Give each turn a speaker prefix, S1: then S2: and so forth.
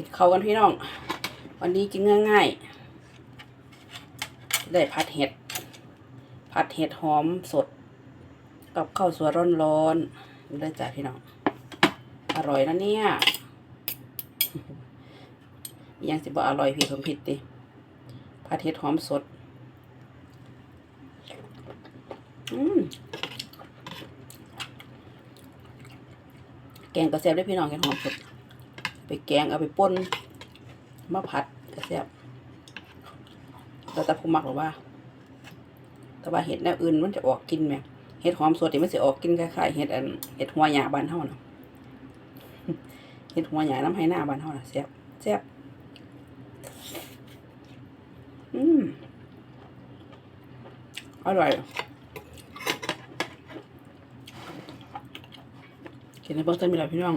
S1: กินข้าวกันพี่น้อง วันนี้กินง่ายๆ ได้ผัดเห็ด ผัดเห็ดหอมสด กับข้าวสวยร้อนๆนี่เลยจ้ะพี่น้อง อร่อยนะเนี่ย ยังสิบ่อร่อยพี่ผมผิดดิผัดเห็ดหอมสด อืมแกงกระเซียบได้พี่น้องเห็ดหอมสด ไปแกงเอาไปป่นมาผัดกระเซียบแต่แต่ผมมักหรือว่า แต่ว่าเห็ดแนวอื่นมันจะออกกินไหมเห็ดหอมสดนี่มันจะออกกินคล้ายๆเห็ดอันเห็ดหัวหยาบานเท่านะเห็ดหัวหยาน้ำให้หน้าบานเท่านะแซ่บแซ่บอืมอร่อยกินในเบื้องต้นมีอะไรพี่น้อง